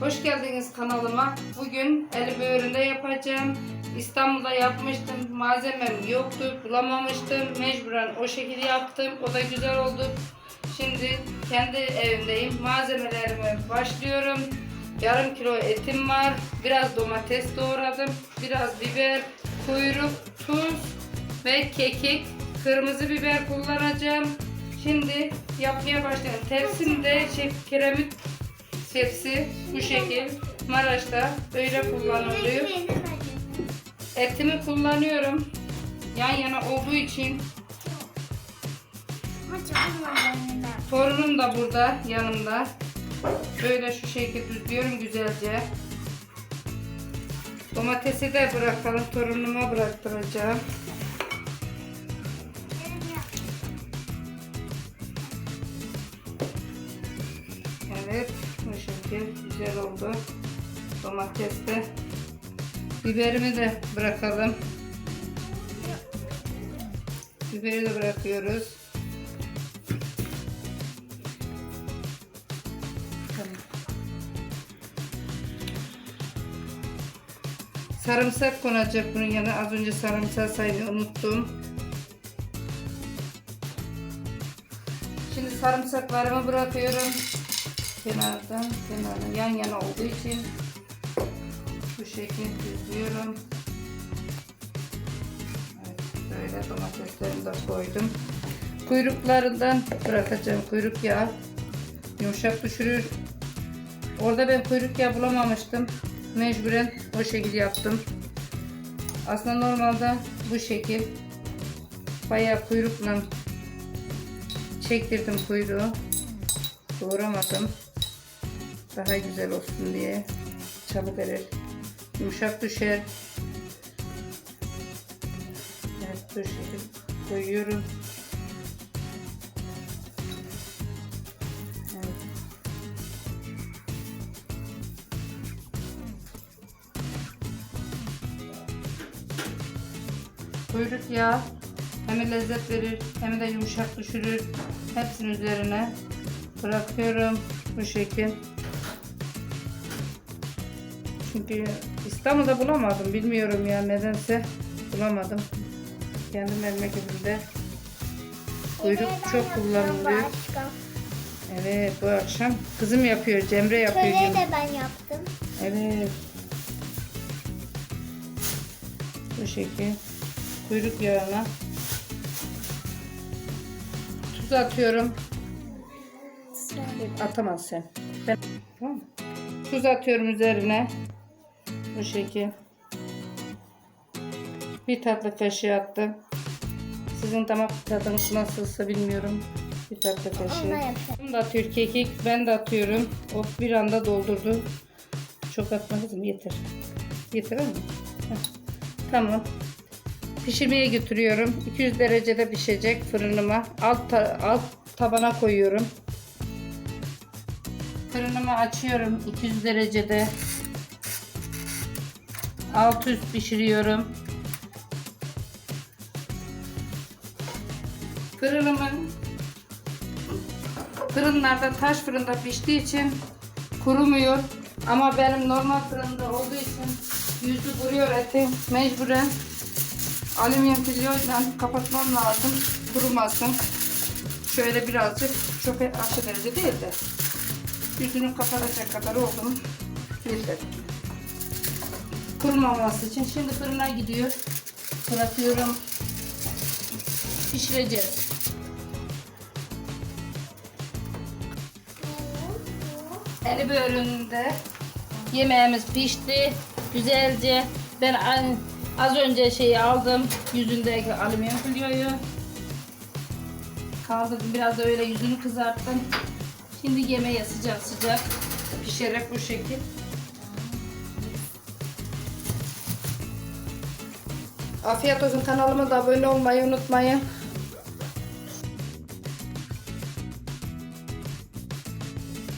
Hoş geldiniz kanalıma. Bugün el böğründe yapacağım. İstanbul'da yapmıştım. Malzemem yoktu. Bulamamıştım. Mecburen o şekilde yaptım. O da güzel oldu. Şimdi kendi evimdeyim. Malzemelerime başlıyorum. Yarım kilo etim var. Biraz domates doğradım. Biraz biber, kuyruk, tuz ve kekik. Kırmızı biber kullanacağım. Şimdi yapmaya başlayalım. Tepsimde şey, kiremit tepsi bu şekil. Maraş'ta böyle kullanılıyor. Etimi kullanıyorum. Yan yana olduğu için torunum da burada yanımda. Böyle şu şekilde düzlüyorum güzelce. Domatesi de bırakalım. Torunuma bıraktıracağım. Evet, şekil güzel oldu. Domates de. Biberimi de bırakalım. Biberi de bırakıyoruz. Sarımsak konacak bunun yanına. Az önce sarımsak saymayı unuttum. Şimdi sarımsaklarımı bırakıyorum. Kenardan kenardan yan yana olduğu için bu şekilde düzlüyorum. Evet, böyle domateslerimi de koydum. Kuyruklarından bırakacağım. Kuyruk yağı yumuşak düşürür. Orada ben kuyruk yağı bulamamıştım. Mecburen o şekilde yaptım. Aslında normalde bu şekil bayağı kuyrukla çektirdim kuyruğu. Doğramadım. Daha güzel olsun diye. Çabuk erir. Yumuşak düşer. Evet bu şekilde koyuyorum. Evet. Kuyruk yağı hem lezzet verir hem de yumuşak düşürür. Hepsinin üzerine bırakıyorum bu şekil. Çünkü İstanbul'da bulamadım. Bilmiyorum ya nedense bulamadım. Kendi memleketimde kuyruk çok kullanılıyor. Evet bu akşam kızım yapıyor. Cemre yapıyor. Köreyi de ben yaptım. Evet. Bu şekil. Kuyruk yağına tuz atıyorum. Atamaz sen. Ben tamam? Tuz atıyorum üzerine. Bu şekil. Bir tatlı kaşığı attım. Sizin damak tadınız nasılsa bilmiyorum. Bir tatlı kaşığı. Bunu da atıyor kekik. Ben de atıyorum. O bir anda doldurdu. Çok atma kızım yeter. Yeter mi? Tamam. Pişirmeye götürüyorum. 200 derecede pişecek fırınıma. Alt, ta- alt tabana koyuyorum. Fırınımı açıyorum 200 derecede. Alt üst pişiriyorum. Fırınımın fırınlarda taş fırında piştiği için kurumuyor. Ama benim normal fırında olduğu için yüzü vuruyor eti. Mecburen alüminyum folyoyla kapatmam lazım. Kurumasın. Şöyle birazcık çok aşırı derece değil de yüzünü kapatacak kadar oldu mu yeter. Kurumaması için şimdi fırına gidiyor. Bırakıyorum. Pişireceğiz. Eli bölümünde yemeğimiz pişti. Güzelce ben az önce şeyi aldım. Yüzündeki alüminyum folyoyu. Kaldırdım biraz da öyle yüzünü kızarttım. Şimdi yemeğe sıcak sıcak pişerek bu şekil. Afiyet olsun kanalıma da abone olmayı unutmayın.